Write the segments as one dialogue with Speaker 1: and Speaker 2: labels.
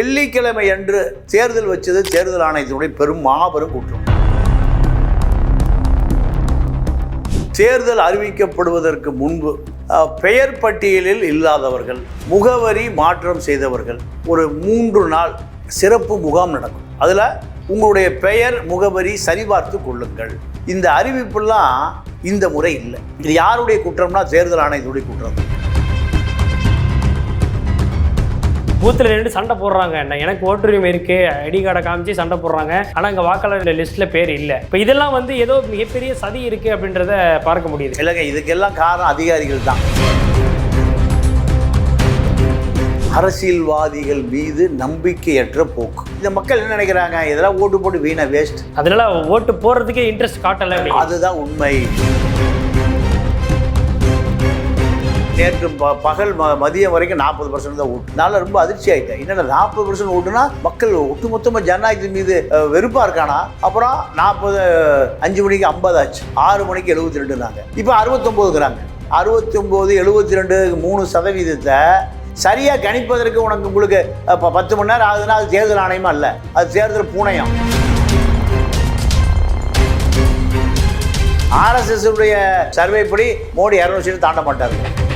Speaker 1: வெள்ளிக்கிழமை அன்று தேர்தல் வச்சது தேர்தல் ஆணையத்தினுடைய பெரும் மாபெரும் குற்றம் தேர்தல் அறிவிக்கப்படுவதற்கு முன்பு பெயர் பட்டியலில் இல்லாதவர்கள் முகவரி மாற்றம் செய்தவர்கள் ஒரு மூன்று நாள் சிறப்பு முகாம் நடக்கும். அதில் உங்களுடைய பெயர் முகவரி சரிபார்த்து கொள்ளுங்கள். இந்த அறிவிப்புலாம் இந்த முறை இல்லை. இது யாருடைய குற்றம்னா தேர்தல் ஆணையத்துடைய குற்றம்.
Speaker 2: பூத்தில் நின்று சண்டை போடுறாங்க. எனக்கு ஓட்டுரிமை இருக்கு. ஐடி கார்டை காமிச்சு சண்டை போடுறாங்க. ஆனால் இங்கே வாக்காளர் லிஸ்ட்ல பேர் இல்லை. இப்போ இதெல்லாம் வந்து ஏதோ மிகப்பெரிய சதி இருக்கு அப்படின்றத பார்க்க முடியுது.
Speaker 1: இல்லைங்க இதுக்கெல்லாம் காரணம் அதிகாரிகள் தான். அரசியல்வாதிகள் மீது நம்பிக்கையற்ற போக்கு. இந்த மக்கள் என்ன நினைக்கிறாங்க? இதெல்லாம் ஓட்டு போட்டு வீணா வேஸ்ட்
Speaker 2: அதனால ஓட்டு போடுறதுக்கே இன்ட்ரெஸ்ட் காட்டலை அப்படி
Speaker 1: அதுதான் உண்மை. நேற்று ப- பகல் ம மதியம் வரைக்கும் நாற்பது பர்சன்ட் தான் ஓட்டு. நான் ரொம்ப அதிர்ச்சி ஆயிட்டேன். என்னென்ன நாற்பது பர்சன்ட் ஓட்டுனா மக்கள் ஒட்டுமொத்தமாக ஜனநாயகத்தின் மீது வெறுப்பாக இருக்கானா? அப்புறம் நாற்பது அஞ்சு மணிக்கு ஐம்பது ஆச்சு. ஆறு மணிக்கு எழுபத்தி ரெண்டுனாங்க. இப்போ அறுபத்தொம்போதுங்கிறாங்க. அறுபத்தி ஒம்பது எழுபத்தி ரெண்டு மூணு சதவீதத்தை சரியாக கணிப்பதற்கு உனக்கு உங்களுக்கு இப்போ பத்து மணி நேரம் ஆகுதுன்னா அது தேர்தல் ஆணையமா இல்லை. அது தேர்தல் பூனையம். ஆர்எஸ்எஸ் உடைய சர்வே படி மோடி இரநூறு சீட்டு தாண்ட மாட்டார்.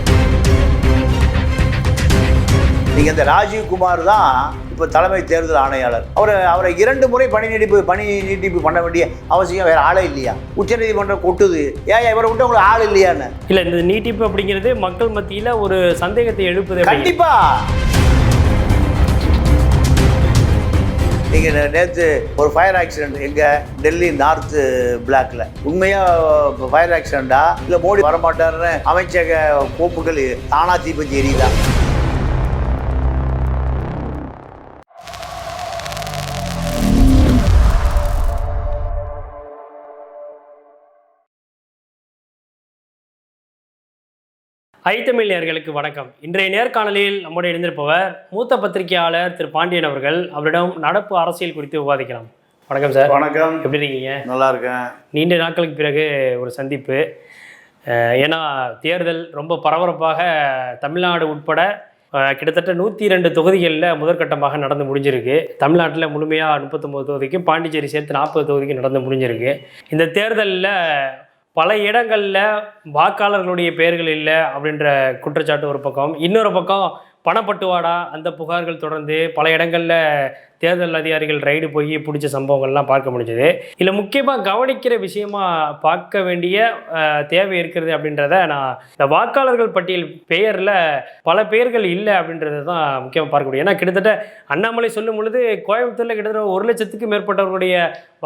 Speaker 1: நீங்க இந்த ராஜீவ் குமார் தான் இப்போ தலைமை தேர்தல் ஆணையாளர். அவர் அவரை இரண்டு முறை பணி நீடிப்பு பணி நீட்டிப்பு பண்ண வேண்டிய அவசியம் வேற ஆளே இல்லையா? உச்சநீதிமன்றம் கொட்டுது. ஏன் இவரை விட்டு உங்களுக்கு ஆள் இல்லையான்னு?
Speaker 2: இல்லை இந்த நீட்டிப்பு அப்படிங்கிறது மக்கள் மத்தியில் ஒரு சந்தேகத்தை எழுப்புது அப்படிங்கிறது.
Speaker 1: கண்டிப்பா! நீங்க நே- நேத்து ஒரு ஃபயர் ஆக்சிடென்ட் எங்க டெல்லி நார்த் பிளாக்ல உண்மையா ஃபயர் ஆக்சிடென்டா இல்ல மோடி வரமாட்டாருன்னு அமைச்சக கோப்புகள் தானா தீப்பத்தி எரியுதா?
Speaker 2: ஐத்தமிழ் நேயர்களுக்கு வணக்கம். இன்றைய நேர்காணலில் நம்முடைய இணைந்திருப்பவர் மூத்த பத்திரிகையாளர் திரு பாண்டியன் அவர்கள். அவரிடம் நடப்பு அரசியல் குறித்து விவாதிக்கலாம். வணக்கம் சார்.
Speaker 1: வணக்கம்.
Speaker 2: எப்படி இருக்கீங்க?
Speaker 1: நல்லா இருக்கேன்.
Speaker 2: நீண்ட நாட்களுக்கு பிறகு ஒரு சந்திப்பு. ஏன்னா தேர்தல் ரொம்ப பரபரப்பாக தமிழ்நாடு உட்பட கிட்டத்தட்ட நூற்றி ரெண்டு தொகுதிகளில் முதற்கட்டமாக நடந்து முடிஞ்சிருக்கு. தமிழ்நாட்டில் முழுமையாக முப்பத்தொம்போது தொகுதிக்கும் பாண்டிச்சேரி சேர்த்து நாற்பது தொகுதிக்கும் நடந்து முடிஞ்சிருக்கு. இந்த தேர்தலில் பல இடங்களில் வாக்காளர்களுடைய பெயர்கள் இல்லை அப்படின்ற குற்றச்சாட்டு ஒரு பக்கம். இன்னொரு பக்கம் பணப்பட்டுவாடா அந்த புகார்கள் தொடர்ந்து பல இடங்களில் தேர்தல் அதிகாரிகள் ரைடு போய் பிடிச்ச சம்பவங்கள்லாம் பார்க்க முடிஞ்சது. இதில் முக்கியமாக கவனிக்கிற விஷயமா பார்க்க வேண்டிய தேவை இருக்கிறது அப்படின்றத நான் இந்த வாக்காளர்கள் பட்டியல் பெயரில் பல பெயர்கள் இல்லை அப்படின்றத தான் முக்கியமாக பார்க்க முடியும். ஏன்னா கிட்டத்தட்ட அண்ணாமலை சொல்லும் பொழுது கோயம்புத்தூரில் கிட்டத்தட்ட ஒரு லட்சத்துக்கு மேற்பட்டவர்களுடைய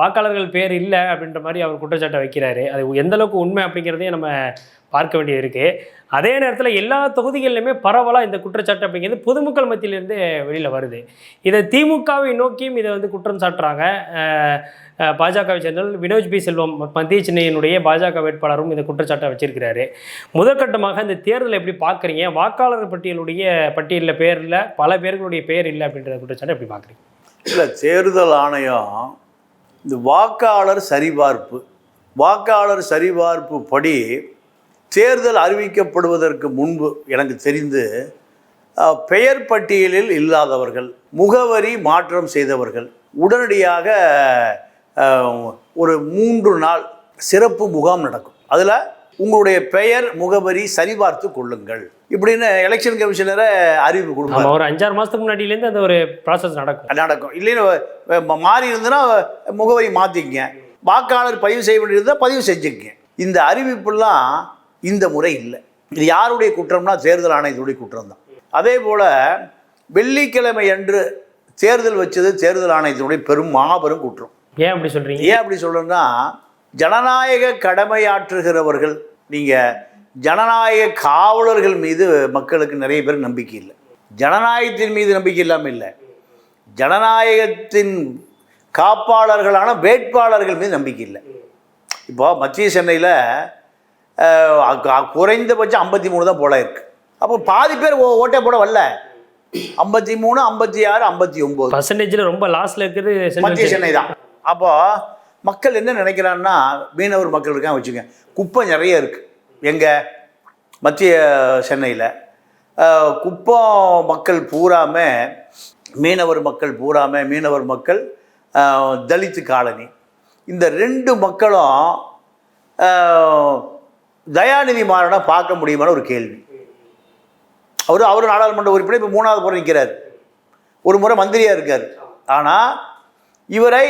Speaker 2: வாக்காளர்கள் பேர் இல்லை அப்படின்ற மாதிரி அவர் குற்றச்சாட்டை வைக்கிறாரு. அது எந்த அளவுக்கு உண்மை அப்படிங்கிறதையும் நம்ம பார்க்க வேண்டியது இருக்குது அதே நேரத்தில் எல்லா தொகுதிகளிலுமே பரவலாக இந்த குற்றச்சாட்டு அப்படிங்கிறது பொதுமக்கள் மத்தியிலேருந்து வெளியில் வருது. இதை திமுகவை நோக்கியும் இதை வந்து குற்றம் சாட்டுறாங்க. பாஜகவை சேர்ந்தவர் வினோஜ் பி செல்வம் மத்திய சென்னையினுடைய பாஜக வேட்பாளரும் இந்த குற்றச்சாட்டை வச்சிருக்கிறாரு. முதற்கட்டமாக இந்த தேர்தலை எப்படி பார்க்குறீங்க? வாக்காளர் பட்டியலுடைய பட்டியலில் பேரில் பல பேர்களுடைய பேர் இல்லை அப்படின்ற குற்றச்சாட்டை எப்படி பார்க்குறீங்க?
Speaker 1: இல்லை தேர்தல் ஆணையம் இந்த வாக்காளர் சரிபார்ப்பு வாக்காளர் சரிபார்ப்பு படி தேர்தல் அறிவிக்கப்படுவதற்கு முன்பு எனக்கு தெரிந்து பெயர் பட்டியலில் இல்லாதவர்கள் முகவரி மாற்றம் செய்தவர்கள் உடனடியாக ஒரு மூன்று நாள் சிறப்பு முகாம் நடக்கும். அதில் உங்களுடைய பெயர் முகவரி சரிபார்த்து கொள்ளுங்கள். இப்படின்னு எலெக்ஷன் கமிஷனரை அறிவிப்பு கொடுப்பாங்க
Speaker 2: ஒரு அஞ்சாறு மாதத்துக்கு முன்னாடியிலேருந்து அந்த ஒரு ப்ராசஸ் நடக்கும்.
Speaker 1: நடக்கும். இல்லைன்னு மாறி இருந்ததுன்னா முகவரி மாற்றிக்கங்க வாக்காளர் பதிவு செய்ய வேண்டியிருந்தால் பதிவு செஞ்சுக்கங்க. இந்த அறிவிப்புலாம் இந்த முறை இல்லை. இது யாருடைய குற்றம்னா தேர்தல் ஆணையத்துடைய குற்றம் தான் அதே போல் வெள்ளிக்கிழமை அன்று தேர்தல் வச்சது தேர்தல் ஆணையத்தினுடைய பெரும் மாபெரும் குற்றம்.
Speaker 2: ஏன் அப்படி சொல்கிறீங்க
Speaker 1: ஏன் அப்படி சொல்கிறேன்னா ஜனநாயக கடமையாற்றுகிறவர்கள் நீங்கள் ஜனநாயக காவலர்கள் மீது மக்களுக்கு நிறைய பேர் நம்பிக்கை இல்லை. ஜனநாயகத்தின் மீது நம்பிக்கை இல்லாமல் இல்லை. ஜனநாயகத்தின் காப்பாளர்களான வேட்பாளர்கள் மீது நம்பிக்கை இல்லை. இப்போ மத்திய சென்னையில் குறைந்தபட்சம் ஐம்பத்தி மூணு தான் போல இருக்கு. அப்போ பாதி பேர் ஓ- ஓட்டே போட வரல. ஐம்பத்தி மூணு ஐம்பத்தி ஆறு ஐம்பத்தி ஒம்பது.
Speaker 2: பர்சன்டேஜில் ரொம்ப லாஸ்ட்ல இருக்கிறது
Speaker 1: மத்திய சென்னை தான். அப்போ மக்கள் என்ன நினைக்கிறான்னா மீனவர் மக்கள் இருக்காங்க வச்சுங்க குப்பை நிறைய இருக்கு. எங்க? மத்திய சென்னையில். குப்பம் மக்கள் பூராமே மீனவர் மக்கள் பூராம மீனவர் மக்கள் தலித்து காலனி. இந்த ரெண்டு மக்களும் தயாநிதி மாறனை பார்க்க முடியுமான்னு ஒரு கேள்வி. அவர் அவர் நாடாளுமன்ற உறுப்பினர் இப்போ மூணாவது முறை நிற்கிறார் ஒரு முறை மந்திரியாக இருக்கார். ஆனால் இவரை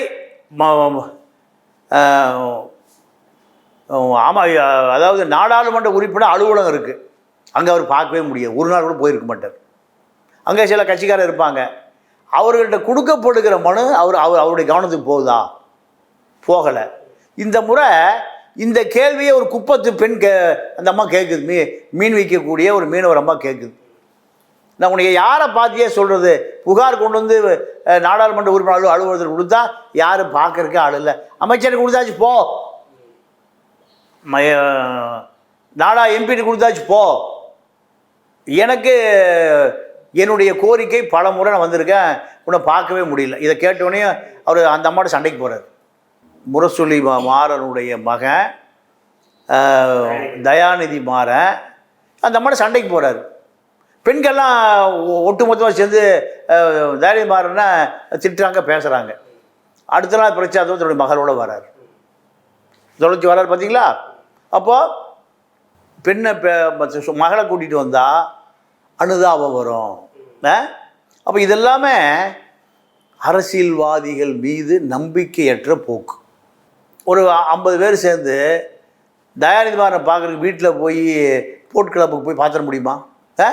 Speaker 1: ஆமாம் அதாவது நாடாளுமன்ற உறுப்பினர் அலுவலகம் இருக்குது அங்கே அவர் பார்க்கவே முடியாது. ஒரு நாள் கூட போயிருக்க மாட்டார். அங்கே சில கட்சிக்காரர் இருப்பாங்க. அவர்கள்ட்ட கொடுக்கப்படுகிற மனு அவர் அவர் அவருடைய கவனத்துக்கு போகுதா? போகலை. இந்த முறை இந்த கேள்வியை ஒரு குப்பத்து பெண் கே அந்த அம்மா கேட்குது மீ மீன் விற்கக்கூடிய ஒரு மீனவர் அம்மா கேட்குது நான் உனக்கு யாரை பார்த்தியே சொல்கிறது புகார் கொண்டு வந்து நாடாளுமன்ற உறுப்பினர் அலு அலுவலகத்தில் கொடுத்தா யாரும் பார்க்கறதுக்கு ஆள் இல்லை. அமைச்சருக்கு கொடுத்தாச்சு போ. நாடா எம்பிட்டு கொடுத்தாச்சு போ. எனக்கு என்னுடைய கோரிக்கை பல முறை நான் வந்திருக்கேன். உன்னை பார்க்கவே முடியல. இதை கேட்டோடனே அவர் அந்த அம்மாட்ட சண்டைக்கு போகிறார் முரசொலி மாறனுடைய மகன் தயாநிதி. மாறன் அந்த அம்மாட்ட சண்டைக்கு போகிறாரு பெண்கள்லாம் ஒ- ஒட்டுமொத்தமாக சேர்ந்து அஹ், தயாநிதி திட்டுறாங்க பேசுகிறாங்க அடுத்த நாள் பிரச்சாரம் தன்னுடைய மகளோட வரார். தொடர்ச்சி வரார் பார்த்தீங்களா அப்போது பெண்ணை மகளை கூட்டிகிட்டு வந்தால் அனுதாபம் வரும். அப்போ இதெல்லாமே அரசியல்வாதிகள் மீது நம்பிக்கையற்ற போக்கு. ஒரு ஐம்பது பேர் சேர்ந்து தயாநிதி மாறனை பார்க்குறதுக்கு வீட்டில் போய் போட் கிளப்புக்கு போய் பார்த்துட முடியுமா? ஆ?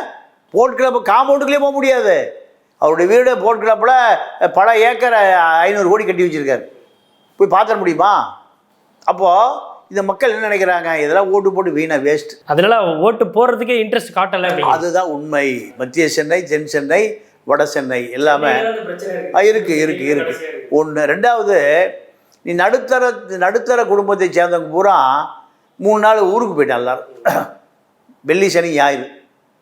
Speaker 1: போட் கிளப்பு காம்பவுண்டுக்குள்ளே போக முடியாது. அவருடைய வீடு போட் கிளப்பில் பல ஏக்கர் ஐநூறு கோடி கட்டி வச்சுருக்காரு. போய் பார்த்துட முடியுமா? அப்போது இந்த மக்கள் என்ன நினைக்கிறாங்க? இதெல்லாம் ஓட்டு போட்டு வீணா வேஸ்ட்
Speaker 2: அதனால ஓட்டு போடுறதுக்கே இன்ட்ரெஸ்ட் காட்டல
Speaker 1: அதுதான் உண்மை. மத்திய சென்னை தென் சென்னை வட சென்னை எல்லாமே. ஆ, இருக்கு இருக்கு இருக்கு. ஒன்று ரெண்டாவது நீ நடுத்தர நடுத்தர குடும்பத்தை சேர்ந்தவங்க பூரா மூணு நாள் ஊருக்கு போயிட்டான் எல்லாரும். வெள்ளி சனி ஞாயிறு.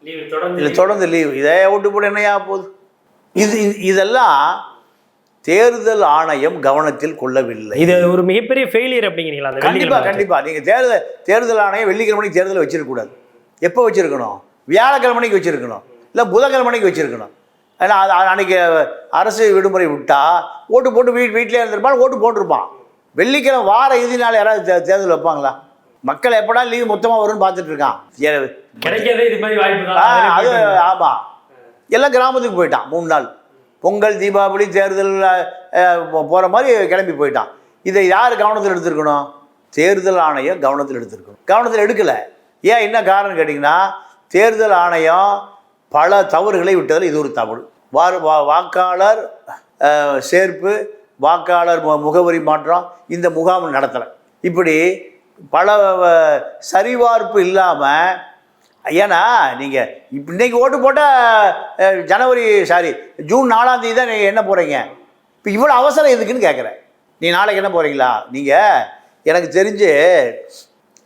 Speaker 1: இல்லை தொடர்ந்து லீவு இதே ஓட்டு போட என்னையா போகுது? இது இது- இதெல்லாம் தேர்தல் ஆணையம் கவனத்தில் கொள்ளவில்லை.
Speaker 2: இது ஒரு மிகப்பெரிய ஃபெயிலியர் அப்படிங்கிறீங்களா அந்த
Speaker 1: கண்டிப்பா
Speaker 2: வெள்ளிக்கிழமை
Speaker 1: கண்டிப்பா. நீங்க தேர்தல் தேர்தல் ஆணையம் வெள்ளிக்கிழமைக்கு தேர்தல் வச்சிருக்க கூடாது எப்போ வச்சிருக்கணும்? வியாழக்கிழமைக்கு வச்சிருக்கணும். இல்லை புதன்கிழமைக்கு வச்சிருக்கணும். ஏன்னா அது அன்னைக்கு அரசு விடுமுறை விட்டா ஓட்டு போட்டு வீட் வீட்டிலே இருந்திருப்பான் ஓட்டு போட்டிருப்பான். வெள்ளிக்கிழமை வார இறுதி நாள் யாராவது தேர்தல் வைப்பாங்களா? மக்கள் எப்படா லீவ் மொத்தமாக வரும்னு பார்த்துட்டு இருக்கான்.
Speaker 2: கிடைக்கிறதே இது மாதிரி வாய்ப்பு
Speaker 1: அது ஆமாம் எல்லாம் கிராமத்துக்கு போயிட்டான் மூணு நாள். பொங்கல் தீபாவளி தேர்தல் போகிற மாதிரி கிளம்பி போயிட்டான். இதை யார் கவனத்தில் எடுத்திருக்கணும்? தேர்தல் ஆணையம் கவனத்தில் எடுத்திருக்கணும். கவனத்தில் எடுக்கலை. ஏன் என்ன காரணம் கேட்டிங்கன்னா தேர்தல் ஆணையம் பல தவறுகளை விட்டதில் இது ஒரு தவறு. வாரு வா வாக்காளர் சேர்ப்பு வாக்காளர் முகவரி மாற்றம் இந்த முகாம் நடத்தலை. இப்படி பல சரிபார்ப்பு இல்லாமல் ஏன்னா நீங்கள் இப்போ இன்னைக்கு ஓட்டு போட்டால் ஜனவரி சாரி ஜூன் நாலாம் தேதி தான் நீங்கள் என்ன போகிறீங்க இப்போ இவ்வளோ அவசரம் எதுக்குன்னு கேட்குறேன் நீ நாளைக்கு என்ன போகிறீங்களா நீங்கள் எனக்கு தெரிஞ்சு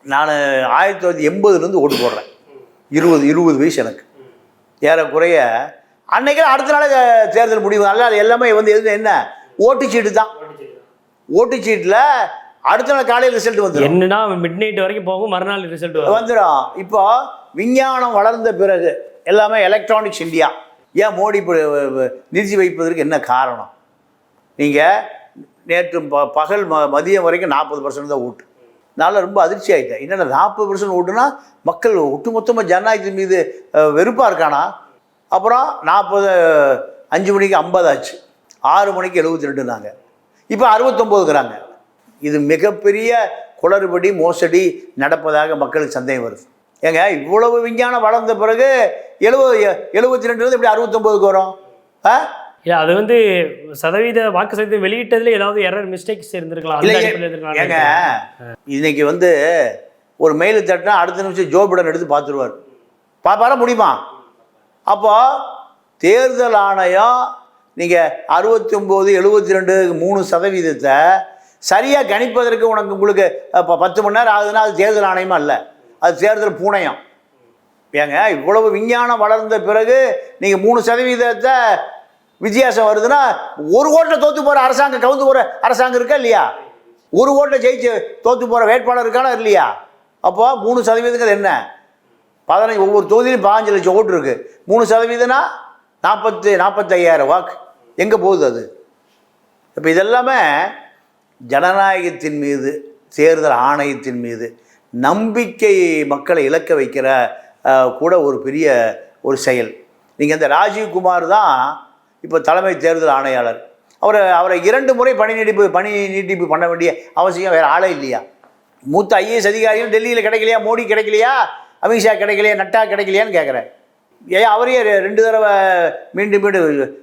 Speaker 1: நான் ஆயிரத்தி தொள்ளாயிரத்தி எண்பதுலேருந்து ஓட்டு போடுறேன். இருபது இருபது வயசு எனக்கு. ஏறக்குறைய அன்னைக்கு அடுத்த நாள் தேர்தல் முடிவு. நல்லா எல்லாமே வந்து எது என்ன? ஓட்டுச்சீட்டு தான். ஓட்டுச்சீட்டில் அடுத்த நாள் காலையில் ரிசல்ட் வந்துடும்
Speaker 2: என்னன்னா மிட் நைட் வரைக்கும் போகும் மறுநாள் ரிசல்ட்
Speaker 1: வந்துடும் இப்போ விஞ்ஞானம் வளர்ந்த பிறகு எல்லாமே எலக்ட்ரானிக்ஸ் இந்தியா ஏன் மோடி நிறுத்தி வைப்பதற்கு என்ன காரணம்? நீங்கள் நேற்று ப பகல் ம மதியம் வரைக்கும் நாற்பது பர்சன்ட் தான் ஓட்டு. நான் ரொம்ப அதிர்ச்சி ஆகிட்டேன் என்னென்ன நாற்பது பர்சன்ட் ஓட்டுனா மக்கள் ஒட்டுமொத்தமாக ஜனநாயகத்தின் மீது வெறுப்பாக இருக்கானா? அப்புறம் நாற்பது அஞ்சு மணிக்கு ஐம்பது ஆச்சு. ஆறு மணிக்கு எழுபத்தி ரெண்டுனாங்க. இப்போ அறுபத்தொம்போதுங்கிறாங்க இது மிகப்பெரிய குளறுபடி மோசடி நடப்பதாக மக்களுக்கு சந்தேகம் வருது. ஏங்க இவ்வளவு விஞ்ஞானம் வளர்ந்த பிறகு எழுபது எழுபத்தி ரெண்டுலேருந்து எப்படி அறுபத்தொம்போதுக்கு வரும்? ஆ?
Speaker 2: இல்ல அது வந்து சதவீத வாக்கு சதவீதம் வெளியிட்டதுல ஏதாவது எரர் மிஸ்டேக்ஸ் இருந்திருக்கலாம்.
Speaker 1: ஏங்க இன்னைக்கு வந்து ஒரு மெயில் தட்டினா அடுத்த நிமிஷம் ஜோ பிடன் எடுத்து பார்த்துருவார். பார்ப்பார முடியுமா? அப்போ தேர்தல் ஆணையம் நீங்கள் அறுபத்தி ஒம்பது எழுபத்தி ரெண்டு மூணு சதவீதத்தை சரியாக கணிப்பதற்கு உனக்கு உங்களுக்கு இப்போ பத்து மணி நேரம் ஆகுதுன்னா அது தேர்தல் ஆணையமா இல்லை அது தேர்தல் பூனையம். ஏங்க இவ்வளவு விஞ்ஞானம் வளர்ந்த பிறகு நீங்கள் மூணு சதவீதத்தை வித்தியாசம் வருதுன்னா ஒரு ஓட்டில் தோத்து போகிற அரசாங்கம் கவுந்து போகிற அரசாங்கம் இருக்கா இல்லையா? ஒரு ஓட்டில் ஜெயிச்சு தோத்து போகிற வேட்பாளர் இருக்கானா இல்லையா? அப்போ மூணு சதவீதங்கிறது என்ன? பதினஞ்சு ஒவ்வொரு தொகுதியிலும் பாஞ்சு லட்சம் ஓட்டு இருக்குது மூணு சதவீதம்னா நாற்பத்தி நாற்பத்தையாயிரம் வாக்கு. எங்கே போகுது அது? இப்போ இதெல்லாமே ஜனநாயகத்தின் மீது தேர்தல் ஆணையத்தின் மீது நம்பிக்கை மக்களை இழக்க வைக்கிற கூட ஒரு பெரிய ஒரு செயல். நீங்கள் இந்த ராஜீவ்குமார் தான் இப்போ தலைமை தேர்தல் ஆணையாளர். அவரை அவரை இரண்டு முறை பணி நீட்டிப்பு பணி நீட்டிப்பு பண்ண வேண்டிய அவசியம் வேறு ஆளே இல்லையா? மூத்த ஐஏஎஸ் அதிகாரிகள் டெல்லியில் கிடைக்கலையா? மோடி கிடைக்கலையா? அமித்ஷா கிடைக்கலையா? நட்டா கிடைக்கலையான்னு கேட்குறேன் ஏன் அவரையே ரெண்டு தடவை மீண்டும் மீண்டும்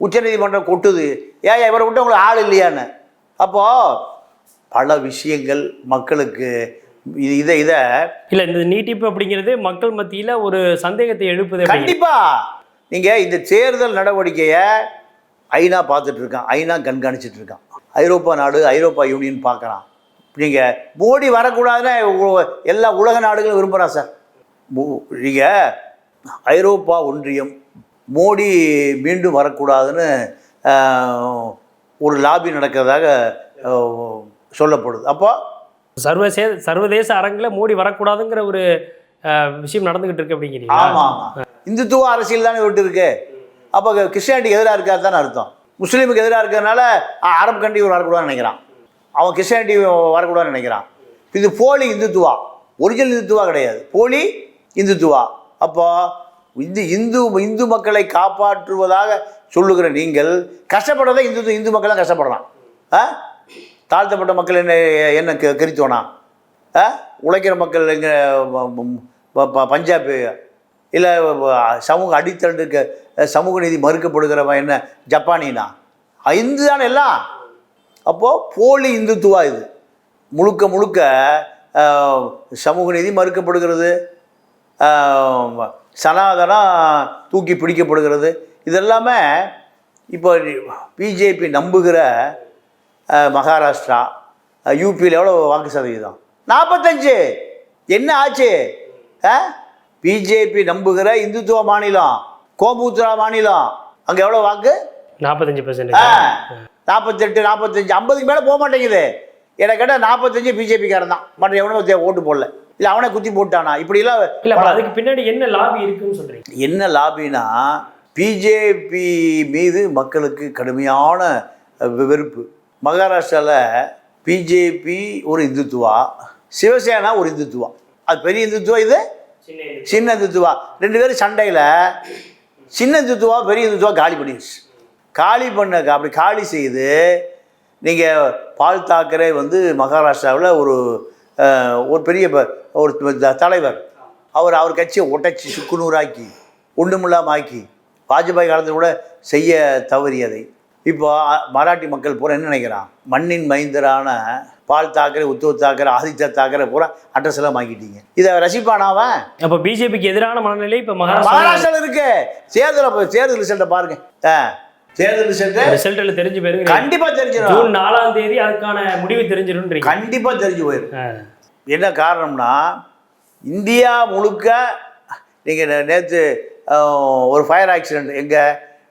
Speaker 1: உச்சநீதிமன்றம் கொட்டுது. ஏன் இவரை விட்டு உங்களுக்கு ஆள் இல்லையான்னு? அப்போது பல விஷயங்கள் மக்களுக்கு இது இதை இதை
Speaker 2: இல்ல இந்த நீட்டிப்பு அப்படிங்கிறது மக்கள் மத்தியில ஒரு சந்தேகத்தை எழுப்புது அப்படிங்கிறது.
Speaker 1: கண்டிப்பா. நீங்க இந்த தேர்தல் நடவடிக்கையை ஐநா பார்த்துட்டு இருக்கான். ஐநா கண்காணிச்சிட்டு இருக்கான். ஐரோப்பா நாடு ஐரோப்பா யூனியன் பார்க்குறான். நீங்க மோடி வரக்கூடாதுன்னு எல்லா உலக நாடுகளும் விரும்புகிறா சார். மோ- நீங்க ஐரோப்பா ஒன்றியம் மோடி மீண்டும் வரக்கூடாதுன்னு ஒரு லாபி நடக்கிறதாக சொல்லப்படுது. அப்போ
Speaker 2: சர்வதேச சர்வதேச அரங்கில் மோடி வரக்கூடாதுங்கிற ஒரு விஷயம் நடந்துகிட்டு இருக்கு அப்படிங்கிறீங்களா?
Speaker 1: ஆமாம் ஆமாம் இந்துத்துவ அரசியல் தானே விட்டு இருக்கு. அப்போ கிறிஸ்டியானிட்டிக்கு எதிராக இருக்காது தானே அர்த்தம். முஸ்லீமுக்கு எதிராக இருக்கிறதுனால அரபு கண்ட்ரி வரக்கூடாதுன்னு நினைக்கிறான். அவன் கிறிஸ்டியானிட்டி வரக்கூடாதுன்னு நினைக்கிறான். இது போலி இந்துத்துவா. ஒரிஜினல் இந்துத்துவா கிடையாது. போலி இந்துத்துவா. அப்போ இந்து இந்து இந்து மக்களை காப்பாற்றுவதாக சொல்லுகிற நீங்கள் கஷ்டப்படுறதை இந்து இந்து மக்கள் தான் கஷ்டப்படலாம். ஆ? தாழ்த்தப்பட்ட மக்கள் என்ன என்ன க கெரித்தோனா? ஆ? உழைக்கிற மக்கள் எங்கே பஞ்சாபு இல்லை சமூக அடித்தண்டுக்கு சமூக நீதி மறுக்கப்படுகிறவன் என்ன ஜப்பானினா? இந்து தானே எல்லாம். அப்போது போலி இந்துத்துவா இது. முழுக்க முழுக்க சமூக நீதி மறுக்கப்படுகிறது. சனாதனம் தூக்கி பிடிக்கப்படுகிறது. இதெல்லாமே இப்போ பிஜேபி நம்புகிற மகாராஷ்டிரா யூபியில் எவ்வளோ வாக்கு சதவீதம்? நாற்பத்தஞ்சு என்ன ஆச்சு? பிஜேபி நம்புகிற இந்துத்துவ மாநிலம் கோமுத்ரா மாநிலம் அங்கே எவ்வளோ வாக்கு?
Speaker 2: நாற்பத்தஞ்சு பர்சன்ட்
Speaker 1: நாற்பத்தெட்டு நாற்பத்தஞ்சு ஐம்பதுக்கு மேலே போக மாட்டேங்குது. எனக்கு கேட்டால் நாற்பத்தஞ்சு பிஜேபிக்காரன் தான். மற்ற எவனும் ஓட்டு போடல. இல்லை அவனை குத்தி போட்டானா? இப்படிலாம்
Speaker 2: இல்ல அதுக்கு பின்னாடி என்ன லாபி இருக்குன்னு சொல்றீங்க?
Speaker 1: என்ன லாபினா பிஜேபி மீது மக்களுக்கு கடுமையான வெறுப்பு. மகாராஷ்டிராவில் பிஜேபி ஒரு இந்துத்துவா சிவசேனா ஒரு இந்துத்துவா. அது பெரிய இந்துத்துவா இது? சின்ன இந்துத்துவா. ரெண்டு பேரும் சண்டையில் சின்ன இந்துத்துவா பெரிய இந்துத்துவா காலி பண்ணிடுச்சு காலி பண்ண அப்படி காலி செய்து நீங்கள் பால் தாக்கரே வந்து மகாராஷ்டிராவில் ஒரு ஒரு பெரிய ஒரு தலைவர். அவர் அவர் கட்சியை உடைச்சி சுக்குநூறாக்கி ஒன்றுமில்லாம ஆக்கி வாஜ்பாய் காலத்தில் கூட செய்ய தவறியதை. இப்போ மராட்டி மக்கள் பூரா என்ன நினைக்கிறான்? மண்ணின் மைந்தரான பால் தாக்கரே உத்தவ் தாக்கரே ஆதித்ய தாக்கரே பூரா அட்ரஸ் எல்லாம் வாங்கிட்டீங்க. இதை ரசிப்பானா அவன்?
Speaker 2: அப்ப பிஜேபிக்கு எதிரான மனநிலை இப்ப மகாராஷ்டிரா
Speaker 1: மகாராஷ்டிரால இருக்கு. தேர்தல் அப்ப தேர்தல் ரிசல்ட்டை பாருங்க. ஆ, தேர்தல் ரிசல்ட்
Speaker 2: ரிசல்ட்ல தெரிஞ்சு போயிருங்க.
Speaker 1: கண்டிப்பா தெரிஞ்சிடும்
Speaker 2: ஜூன் நாலாம் தேதி அதுக்கான முடிவு தெரிஞ்சிடும்
Speaker 1: கண்டிப்பா தெரிஞ்சு போயிடும் என்ன காரணம்னா இந்தியா முழுக்க நீங்கள் நேற்று ஒரு ஃபயர் ஆக்சிடெண்ட் எங்கே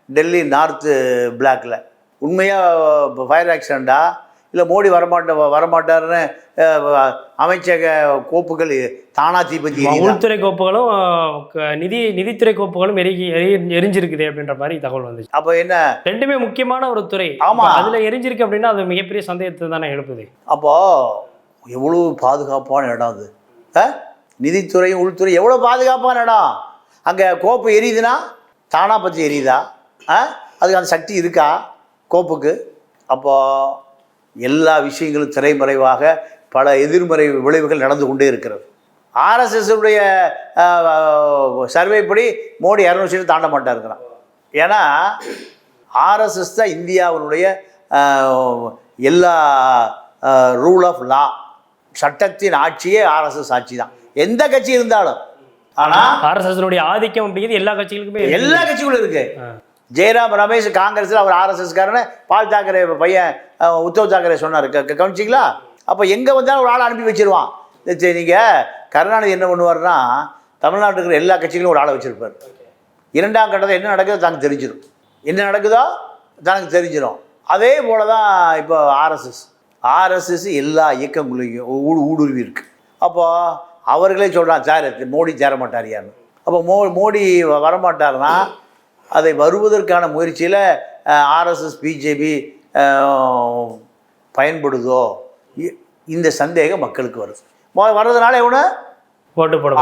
Speaker 1: டெல்லி நார்த்து பிளாக்ல உண்மையாக ஃபயர் ஆக்சிடெண்ட்டா இல்லை மோடி வரமாட்ட வரமாட்டாருன்னு அமைச்சக கோப்புகள் தானா எரியுதா?
Speaker 2: உள்துறை கோப்புகளும் நிதி நிதித்துறை கோப்புகளும் எரிகி எரி- எரிஞ்சிருக்குது அப்படின்ற மாதிரி தகவல் வந்துச்சு.
Speaker 1: அப்போ என்ன?
Speaker 2: ரெண்டுமே முக்கியமான ஒரு துறை.
Speaker 1: ஆமா.
Speaker 2: இப்ப அதுல எரிஞ்சிருக்கு அப்படின்னா அது மிகப்பெரிய சந்தேகத்தை தானே எழுப்புது.
Speaker 1: அப்போ எவ்வளோ பாதுகாப்பான இடம் அது? நிதித்துறையும் உள்துறை எவ்வளோ பாதுகாப்பான இடம்? அங்கே கோப்பு எரியுதுன்னா தானா பற்றி எரியுதா? ஆ அதுக்கு அந்த சக்தி இருக்கா? கோப்புக்கு? அப்போ எல்லா விஷயங்களும் திரைமறைவாக பல எதிர்மறை விளைவுகள் நடந்து கொண்டே இருக்கிறது. ஆர்எஸ்எஸ்னுடைய சர்வே படி மோடி இரநூறு சீட்டு தாண்ட மாட்டாருங்கிறான் ஏன்னா ஆர்எஸ்எஸ் தான் இந்தியாவினுடைய எல்லா ரூல் ஆஃப் லா சட்டத்தின் ஆட்சியே ஆர்எஸ்எஸ் ஆட்சி தான். எந்த கட்சி இருந்தாலும். ஆனால்
Speaker 2: ஆர்எஸ்எஸ் ஆதிக்கம் அப்படிங்கிறது எல்லா கட்சிகளுக்குமே.
Speaker 1: எல்லா கட்சிகளும் இருக்கு.
Speaker 2: ஆ.
Speaker 1: ஜெயராம் ரமேஷ் காங்கிரஸில் அவர் ஆர்எஸ்எஸ்காரன்னு பால் தாக்கரே பையன் உத்தவ் தாக்கரே சொன்னார். கவனிச்சிங்களா? அப்போ எங்கே வந்தாலும் ஒரு ஆளை அனுப்பி வச்சிருவான். நீங்கள் கருணாநிதி என்ன பண்ணுவார்னா தமிழ்நாட்டில் இருக்கிற எல்லா கட்சிகளும் ஒரு ஆளை வச்சுருப்பார். இரண்டாம் கட்டத்தில் என்ன நடக்குதோ தனக்கு தெரிஞ்சிடும் என்ன நடக்குதோ தனக்கு தெரிஞ்சிடும் அதே போல தான் இப்போ ஆர்எஸ்எஸ். ஆர்எஸ்எஸ் எல்லா இயக்கங்களையும் ஊடு ஊடுருவி இருக்கு. அப்போது அவர்களே சொல்கிறான் சார் மோடி சேர மாட்டாரியான்னு அப்போ மோ மோடி வ- வரமாட்டார்னா அதை வருவதற்கான முயற்சியில் ஆர்எஸ்எஸ் பிஜேபி பயன்படுதோ? இ- இந்த சந்தேகம் மக்களுக்கு வருது. வர்றதுனால எவ்வளோ
Speaker 2: ஓட்டு போட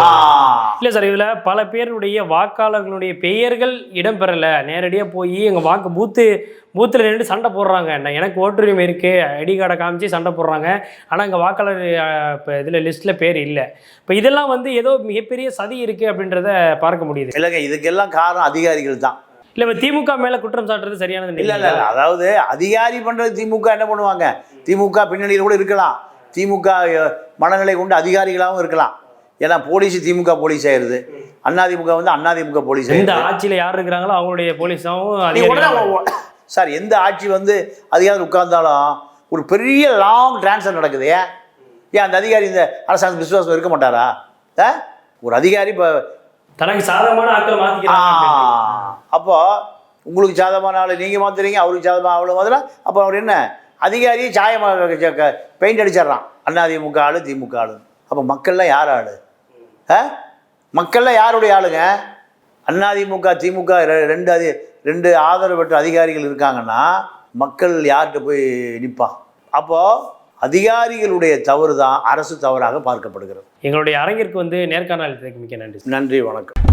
Speaker 2: இல்லை சார் இதில் பல பேருடைய வாக்காளர்களுடைய பெயர்கள் இடம்பெறலை. நேரடியாக போய் எங்கள் வாக்கு பூத்து பூத்தில் நின்று சண்டை போடுறாங்க. நான் எனக்கு ஓட்டுரிமை இருக்குது ஐடி கார்டை காமிச்சு சண்டை போடுறாங்க. ஆனால் எங்கள் வாக்காளர் இப்போ இதில் லிஸ்ட்டில் பேர் இல்லை. இப்போ இதெல்லாம் வந்து ஏதோ மிகப்பெரிய சதி இருக்குது அப்படின்றத பார்க்க முடியுது.
Speaker 1: இல்லைங்க இதுக்கெல்லாம் காரணம் அதிகாரிகள் தான்.
Speaker 2: இல்லை இப்போ திமுக மேலே குற்றம் சாட்டுறது சரியானது
Speaker 1: இல்லை இல்லை அதாவது அதிகாரி பண்ணுறது திமுக என்ன பண்ணுவாங்க? திமுக பின்னணியில் கூட இருக்கலாம். திமுக மனநிலை கொண்டு அதிகாரிகளாகவும் இருக்கலாம். ஏன்னா போலீஸ் திமுக போலீஸ் ஆயிருது. அதிமுக வந்து அதிமுக போலீஸ்
Speaker 2: எந்த ஆட்சியில் யார் இருக்கிறாங்களோ அவங்களுடைய போலீஸாகவும்
Speaker 1: சார் எந்த ஆட்சி வந்து அதிகாரி உட்கார்ந்தாலும் ஒரு பெரிய லாங் டிரான்ஸ்ஃபர் நடக்குது. ஏன்? ஏன் அந்த அதிகாரி இந்த அரசாங்க விசுவாசம் இருக்க மாட்டாரா? ஒரு அதிகாரி இப்போ
Speaker 2: தனக்கு சாதகமான ஆட்களை மாற்றிக்கிறாங்க
Speaker 1: அப்போ உங்களுக்கு சாதகமான ஆள் நீங்கள் மாத்துறீங்க அவருக்கு சாதகமான ஆள் மாத்திரா அப்போ அவர் என்ன? அதிகாரியை சாயமாக பெயிண்ட் அடிச்சிடுறான். அதிமுக ஆளு திமுக ஆளு அப்போ மக்கள்லாம் யார் ஆளு? மக்கள்லாம் யாருடைய ஆளுங்க? அதிமுக திமுக ரெண்டு அதி ரெண்டு ஆதரவு பெற்ற அதிகாரிகள் இருக்காங்கன்னா மக்கள் யார்கிட்ட போய் நிற்பான் அப்போது அதிகாரிகளுடைய தவறு தான் அரசு தவறாக பார்க்கப்படுகிறது.
Speaker 2: எங்களுடைய அரங்கிற்கு வந்து நேர்காணல் மிக்க நன்றி
Speaker 1: நன்றி வணக்கம்.